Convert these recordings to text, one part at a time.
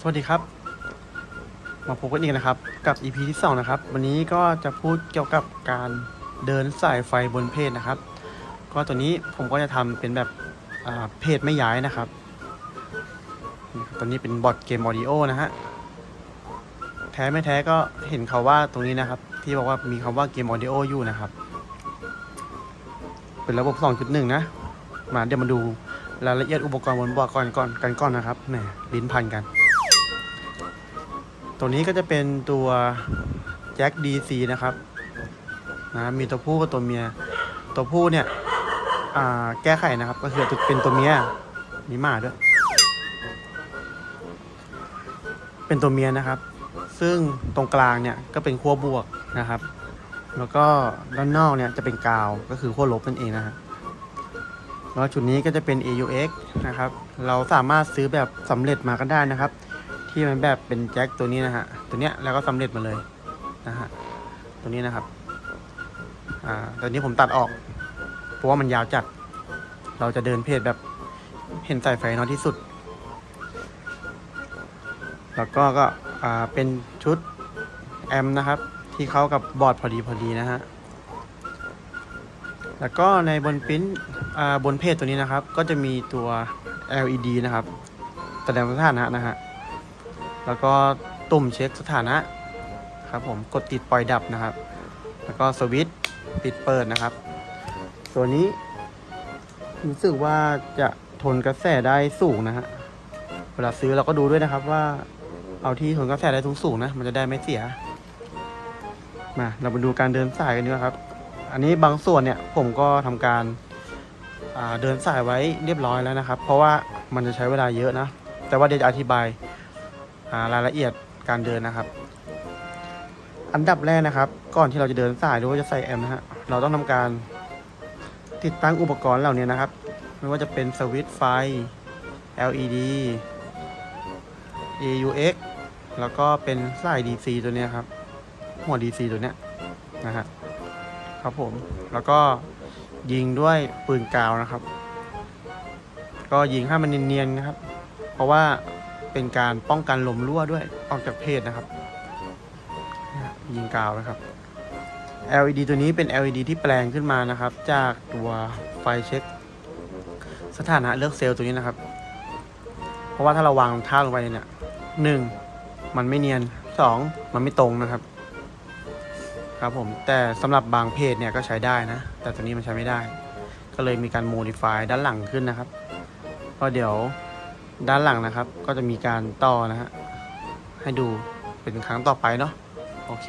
สวัสดีครับ มาพบกันอีกนะครับ กับ EP ที่ 2 นะครับ วันนี้ก็จะพูดเกี่ยวกับการเดินสายไฟบนเพจนะครับ ก็ตัวนี้ผมก็จะทำเป็นแบบเพจไม่ย้ายนะครับ ตัวนี้เป็นบอทเกมออดิโอนะฮะ แท้ไม่แท้ก็เห็นเขาว่าตรงนี้นะครับ ที่บอกว่ามีคำว่าเกมออดิโออยู่นะครับ เป็นระบบ 2.1 นะ มาเดี๋ยวมาดูรายละเอียดอุปกรณ์บนบอร์ดก่อนก่อนกันก่อนนะครับแหมลิ้นพันกัน ตัวนี้ก็จะเป็นตัวแจ็ค DC นะครับนะมีตัวผู้กับตัวเมีย ตัวผู้เนี่ยแก้ไขนะครับ ก็คือเป็นตัวเมียมีหมาด้วย เป็นตัวเมียนะครับ ซึ่งตรงกลางเนี่ยก็เป็นขั้วบวกนะครับ แล้วก็ด้านนอกเนี่ยจะเป็นกาวก็คือขั้วลบนั่นเองนะครับแล้วชุดนี้ก็จะเป็น AUX นะครับ เราสามารถซื้อแบบสำเร็จมาก็ได้นะครับ ที่มันแบบเป็นแจ็คตัวนี้นะฮะ ตัวเนี้ยแล้วก็สำเร็จมาเลยนะฮะ ตัวนี้นะครับ อ่าตัวนี้ผมตัดออก เพราะว่ามันยาวจัด เราจะเดินเพจแบบเห็นสายไฟน้อยที่สุด แล้วก็ก็ อ่า เป็นชุดแอมนะครับ ที่เข้ากับบอร์ดพอดีพอดีนะฮะ แล้วก็ในบนปิ้นอ่าบนเพจตัวนี้นะครับ ก็จะมีตัว LED นะครับ แสดงสถานะนะฮะ แล้วก็ตุ่มเช็คสถานะครับผมกดติดปล่อยดับนะครับ แล้วก็สวิตช์ปิดเปิดนะครับ ตัวนี้รู้สึกว่าจะทนกระแสได้สูงนะฮะเวลาซื้อเราก็ดูด้วยนะครับว่าเอาที่ทนกระแสได้สูงๆนะ มันจะได้ไม่เสีย มา เรามาดูการเดินสายกันดีกว่าครับ อันนี้บางส่วนเนี่ยผมก็ทำการเดินสายไว้เรียบร้อยแล้วนะครับ เพราะว่ามันจะใช้เวลาเยอะนะ แต่ว่าเดี๋ยวจะอธิบายารายละเอียดการเดินนะครับ อันดับแรกนะครับ ก่อนที่เราจะเดินสายหรือว่าจะใส่แอมนะฮะเราต้องทำการติดตั้งอุปกรณ์เหล่านี้นะครับ ไม่ว่าจะเป็นสวิตช์ไฟ LED AUX แล้วก็เป็นสาย DC ตัวนี้ครับ หัว DC ตัวเนี้ยนะฮะครับผมแล้วก็ยิงด้วยปืนกาวนะครับ ก็ยิงให้มันเนียนๆนะครับ เพราะว่า เป็นการป้องกันลมรั่วด้วยออกจากเพจนะครับยยิงกาวนะครับ LED ตัวนี้เป็น LED ที่แปลงขึ้นมานะครับ จากตัวไฟเช็ค สถานะเลือกเซลล์ตัวนี้นะครับ เพราะว่าถ้าเราวางท่าลงไปเนี่ยหนึ่งมันไม่เนียนสองมันไม่ตรงนะครับ ครับผมแต่สำหรับบางเพจเนี่ยก็ใช้ได้นะ แต่ตัวนี้มันใช้ไม่ได้ ก็เลยมีการโมดิฟายด้านหลังขึ้นนะครับก็เดี๋ยว ด้านหลังนะครับ ก็จะมีการต่อนะฮะให้ดูเป็นครั้งต่อไปเนาะโอเค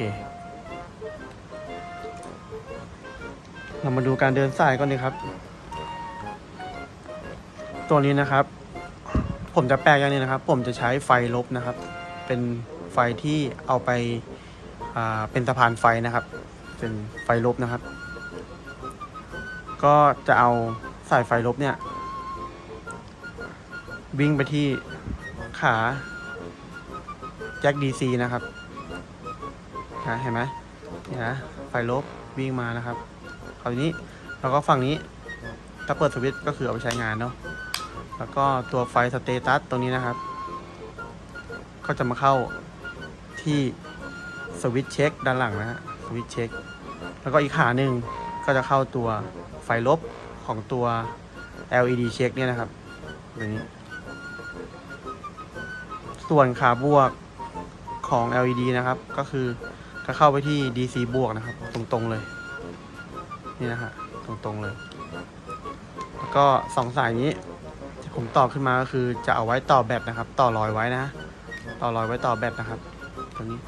เรามาดูการเดินสายก่อนดีครับ ตัวนี้นะครับ ผมจะแปลกอย่างนี้นะครับ ผมจะใช้ไฟลบนะครับ เป็นไฟที่เอาไปอ่าเป็นสะพานไฟนะครับ เป็นไฟลบนะครับ ก็จะเอาสายไฟลบเนี่ย วิ่งไปที่ขาแจ็คดีซีนะครับนะเห็นไหมเนี่ยนะไฟลบวิ่งมานะครับคราวนี้แล้วก็ฝั่งนี้ถ้าเปิดสวิตช์ก็คือเอาไปใช้งานเนาะแล้วก็ตัวไฟสเตตัสตรงนี้นะครับ ก็จะมาเข้าที่สวิตช์เช็คด้านหลังนะฮะสวิตช์เช็คแล้วก็อีกขาหนึ่งก็จะเข้าตัวไฟลบของตัว LED เช็คเนี่ยนะครับตัวนี้ ส่วนขาบวกของ LED นะครับ ก็คือก็เข้าไปที่ DC บวกนะครับ ตรงๆเลย นี่นะฮะตรงๆเลย แล้วก็สองสายนี้ที่ผมต่อขึ้นมาก็คือจะเอาไว้ต่อแบตนะครับ ต่อรอยไว้นะ ต่อรอยไว้ต่อแบตนะครับตรงนี้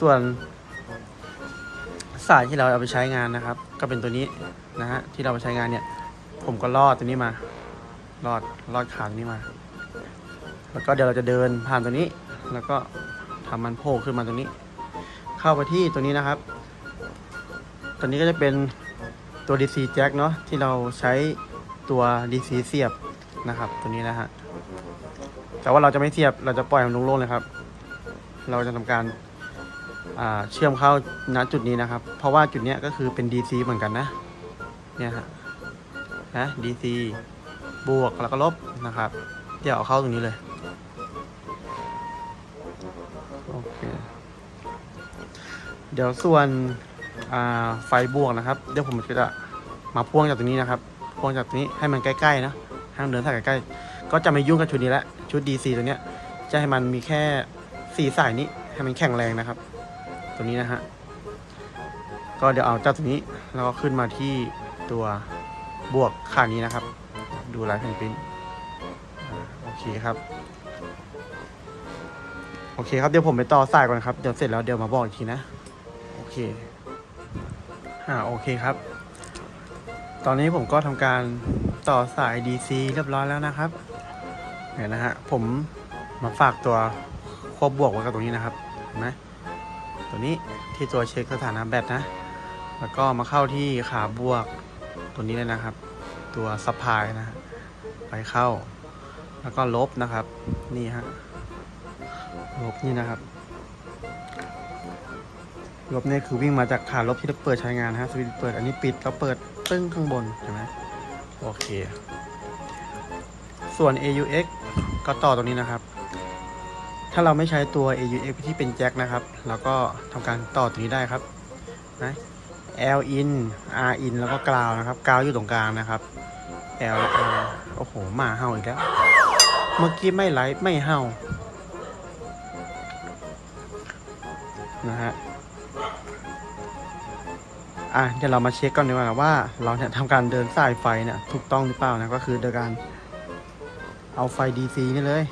ส่วนสายที่เราเอาไปใช้งานนะครับ ก็เป็นตัวนี้นะฮะที่เราไปใช้งานเนี่ย ผมก็ลอดตัวนี้มา ลอดลอดขาตัวนี้มา แล้วก็เดี๋ยวเราจะเดินผ่านตัวนี้ แล้วก็ทำมันโผล่ขึ้นมาตรงนี้ เข้าไปที่ตัวนี้นะครับ ตัวนี้ก็จะเป็นตัว DC jack เนาะที่เราใช้ตัว DC เสียบนะครับ ตัวนี้นะฮะ แต่ว่าเราจะไม่เสียบ เราจะปล่อยมันโล่งๆเลยครับ เราจะทำการเชื่อมเข้าณจุดนี้นะครับ เพราะว่าจุดนี้ก็คือเป็น DC เหมือนกันนะ เนี่ยฮะ นะ DC บวกแล้วก็ลบนะครับ เดี๋ยวเอาเข้าตรงนี้เลย โอเค เดี๋ยวส่วนไฟบวกนะครับ เดี๋ยวผมจะมาพ่วงจากตรงนี้นะครับ พ่วงจากตรงนี้ให้มันใกล้ๆนะให้มันเดินสายใกล้ๆ ก็จะไม่ยุ่งกับชุดนี้ละ ชุด DC ตัวเนี้ย จะให้มันมีแค่สี่สายนี้ ให้มันแข็งแรงนะครับ ตัวนี้นะฮะ ก็เดี๋ยวเอาจากตรงนี้แล้วก็ขึ้นมาที่ตัว บวกค่านี้นะครับ ดูลายแผ่นปิ้นโอเคครับ โอเคครับเดี๋ยวผมไปต่อสายก่อนครับ เดี๋ยวเสร็จแล้วเดี๋ยวมาบอกอีกทีนะ โอเคอ่าโอเคครับ ตอนนี้ผมก็ทำการต่อสาย DC เรียบร้อยแล้วนะครับเนี่ยนะฮะผมมาฝากตัวควบบวกไว้กับตรงนี้นะครับเห็นไหมตัวนี้ที่ตัวเช็คสถานะแบตนะ แล้วก็มาเข้าที่ขาบวก ตัวนี้เลยนะครับ ตัวซัพพลายนะฮะไปเข้า แล้วก็ลบนะครับ นี่ฮะลบนี่นะครับ ลบเนี่ยคือวิ่งมาจากขาลบที่เราเปิดใช้งานนะฮะสวิตช์เปิดอันนี้ปิดแล้วเปิดตึ้งข้างบนเห็นไหมโอเค ส่วน AUX ก็ต่อตรงนี้นะครับ ถ้าเราไม่ใช้ตัว AUX ที่เป็นแจ็คนะครับเราก็ทำการต่อตรงนี้ได้ครับนะ L in R in แล้วก็กราวนะครับกราวอยู่ตรงกลางนะครับ L L โอ้โหหมาเห่าอีกแล้ว เมื่อกี้ไม่ไลฟ์ไม่เห่านะฮะอะเดี๋ยวเรามาเช็คก่อนดีกว่าว่าเราเนี่ยทำการเดินสายไฟเนี่ยถูกต้องหรือเปล่านะก็คือโดยการเอาไฟ DC นี่เลย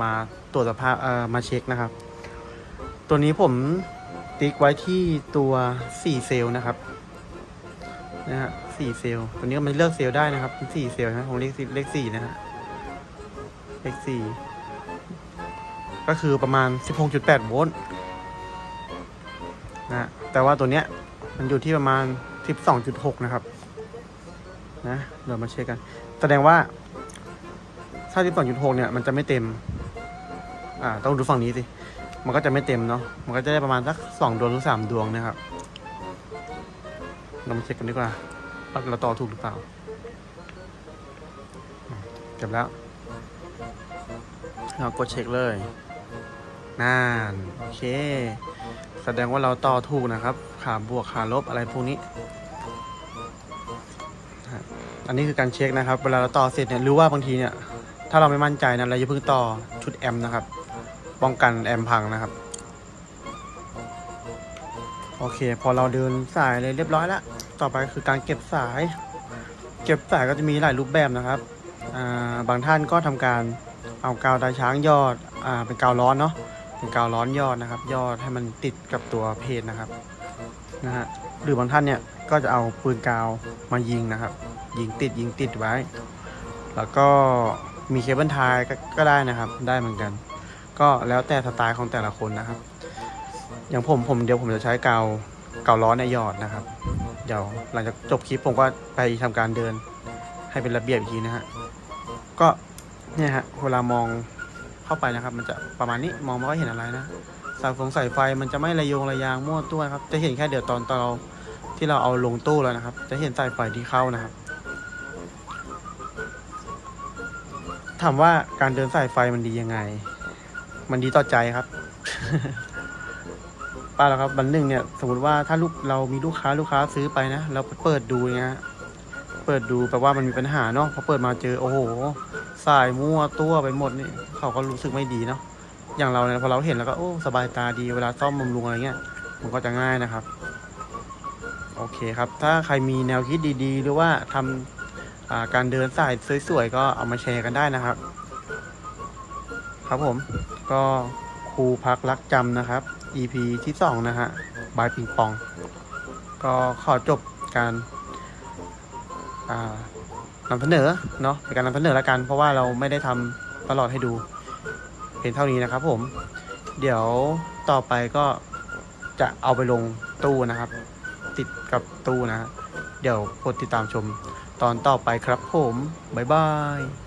มาตรวจสภาพเอ่อมาเช็คนะครับ ตัวนี้ผม ติ๊กไว้ที่ตัว 4 เซลล์นะครับนะฮะ4เซลล์ตัวนี้มันเลือกเซลล์ได้นะครับเป็น4เซลล์นะผมเลขเลข4นะฮะเลข4ก็คือประมาณ 16.8 โวลต์นะฮะแต่ว่าตัวเนี้ยมันอยู่ที่ประมาณ 12.6 นะครับนะเดี๋ยวมาเช็คกัน แสดงว่าถ้า 12.6 เนี่ย มันจะไม่เต็ม อ่า ต้องดูฝั่งนี้สิ มันก็จะไม่เต็มเนาะ มันก็จะได้ประมาณสักสองดวงหรือสามดวงนะครับ เรามาเช็คกันดีกว่าว่าเราต่อถูกหรือเปล่า เก็บแล้ว เรากดเช็คเลยนั่นโอเค แสดงว่าเราต่อถูกนะครับ ขาบวกขาลบอะไรพวกนี้ อันนี้คือการเช็คนะครับ เวลาเราต่อเสร็จเนี่ย หรือว่าบางทีเนี่ย ถ้าเราไม่มั่นใจนะเราอย่าเพิ่งต่อชุดแอมป์นะครับ ป้องกันแอมพังนะครับ โอเค พอเราเดินสายเลยเรียบร้อยแล้ว ต่อไปคือการเก็บสาย เก็บสายก็จะมีหลายรูปแบบนะครับาบางท่านก็ทำการเอากาวตาช้างยอดอเป็นกาวร้อนเนาะเป็นกาวร้อนยอดนะครับ ยอดให้มันติดกับตัวเพจนะครับนะฮะหรือบางท่านเนี่ยก็จะเอาปืนกาวมายิงนะครับ ยิงติดยิงติดไว้ แล้วก็มีเคเบิลไทยก็ได้นะครับ ได้เหมือนกัน ก็แล้วแต่สไตล์ของแต่ละคนนะครับ อย่างผมผมเดี๋ยวผมจะใช้กาวกาวร้อในหยอดนะครับ เดี๋ยวหลังจากจบคลิปผมก็ไปทำการเดิน ให้เป็นระเบียบอีกทีนะฮะก็เนี่ยฮะเวลามองเข้าไปนะครับ มันจะประมาณนี้มองไม่ค่อยเห็นอะไรนะสายฟงสายไฟมันจะไม่ระยงระยางมั่วตัวครับ จะเห็นแค่เดี๋ยวตอนตอนเราที่เราเอาลงตู้แล้วนะครับ จะเห็นสายไฟที่เข้านะครับถามว่าการเดินสายไฟมันดียังไง มันดีต่อใจครับ ป้าแล้วครับวันหนึ่งเนี่ย สมมติว่าถ้าลูกเรามีลูกค้าลูกค้าซื้อไปนะเราเปิดดูอย่างเงี้ยเปิดดูแปลว่ามันมีปัญหาเนาะพอเปิดมาเจอโอ้โหสายมั่วตัวไปหมดนี่เขาก็รู้สึกไม่ดีเนาะอย่างเราเนี่ยพอเราเห็นแล้วก็โอ้สบายตาดีเวลาซ่อมบำรุงอะไรเงี้ยมันก็จะง่ายนะครับ โอเคครับ ถ้าใครมีแนวคิดดีๆ หรือว่าทำาการเดินสายสวยๆก็เอามาแชร์กันได้นะครับ ครับผม ก็ครูพักรักจำนะครับ EP ที่สองนะฮะบายปิงปอง ก็ขอจบการนำเสนอเนาะเป็นการนำเสนอล้วกัน เพราะว่าเราไม่ได้ทำตลอดให้ดูเพียงเท่านี้นะครับผม เดี๋ยวต่อไปก็จะเอาไปลงตู้นะครับ ติดกับตู้นะฮะเดี๋ยวกดติดตามชมตอนต่อไปครับผม บ๊ายบาย